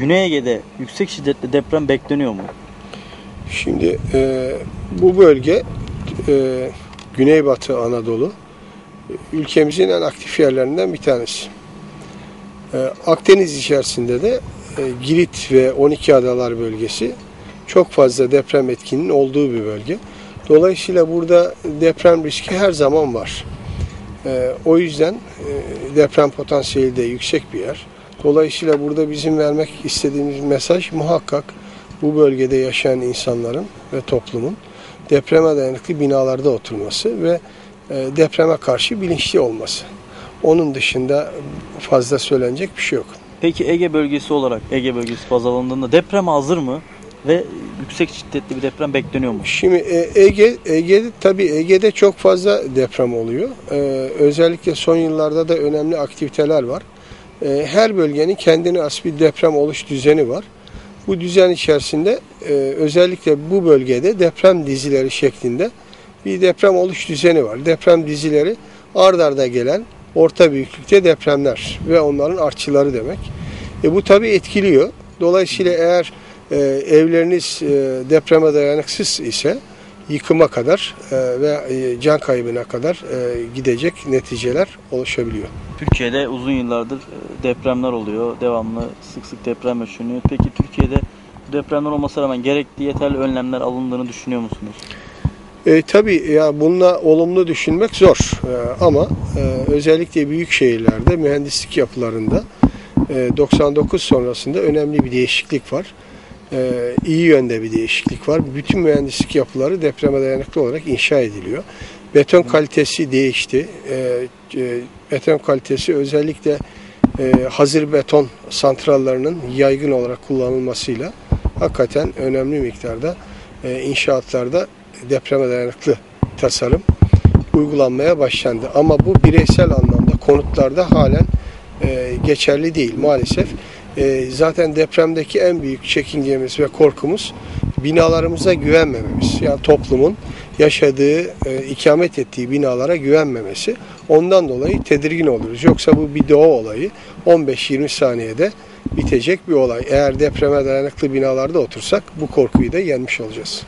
Güney Ege'de yüksek şiddetli deprem bekleniyor mu? Şimdi e, bu bölge e, Güneybatı Anadolu ülkemizin en aktif yerlerinden bir tanesi. E, Akdeniz içerisinde de e, Girit ve 12 Adalar bölgesi çok fazla deprem etkinin olduğu bir bölge. Dolayısıyla burada deprem riski her zaman var. E, o yüzden e, deprem potansiyeli de yüksek bir yer. Dolayısıyla burada bizim vermek istediğimiz mesaj muhakkak bu bölgede yaşayan insanların ve toplumun depreme dayanıklı binalarda oturması ve e, depreme karşı bilinçli olması. Onun dışında fazla söylenecek bir şey yok. Peki Ege bölgesi olarak Ege bölgesi baz alındığında deprem hazır mı? Ve yüksek şiddetli bir deprem bekleniyor mu? Şimdi e, Ege, Ege'de tabii Ege'de çok fazla deprem oluyor. Ee, özellikle son yıllarda da önemli aktiviteler var. Ee, her bölgenin kendine has bir deprem oluş düzeni var. Bu düzen içerisinde e, özellikle bu bölgede deprem dizileri şeklinde bir deprem oluş düzeni var. Deprem dizileri ard arda gelen orta büyüklükte depremler ve onların artçıları demek. E, bu tabii etkiliyor. Dolayısıyla eğer e, evleriniz e, depreme dayanıksız ise yıkıma kadar e, ve e, can kaybına kadar e, gidecek neticeler oluşabiliyor. Türkiye'de uzun yıllardır depremler oluyor. Devamlı sık sık deprem yaşanıyor. Peki Türkiye'de depremler olmasına rağmen gerekli yeterli önlemler alındığını düşünüyor musunuz? E, tabii ya bununla olumlu düşünmek zor E, ama e, özellikle büyük şehirlerde mühendislik yapılarında e, 99 sonrasında önemli bir değişiklik var. E, iyi yönde bir değişiklik var. Bütün mühendislik yapıları depreme dayanıklı olarak inşa ediliyor. Beton kalitesi değişti. E, e, beton kalitesi özellikle e, hazır beton santrallarının yaygın olarak kullanılmasıyla hakikaten önemli miktarda e, inşaatlarda depreme dayanıklı tasarım uygulanmaya başlandı. Ama bu bireysel anlamda konutlarda halen e, geçerli değil maalesef. E, zaten depremdeki en büyük çekingemiz ve korkumuz binalarımıza güvenmememiz. Yani toplumun yaşadığı, e, ikamet ettiği binalara güvenmemesi. Ondan dolayı tedirgin oluruz. Yoksa bu bir doğa olayı 15-20 saniyede bitecek bir olay. Eğer depreme dayanıklı binalarda otursak bu korkuyu da yenmiş olacağız.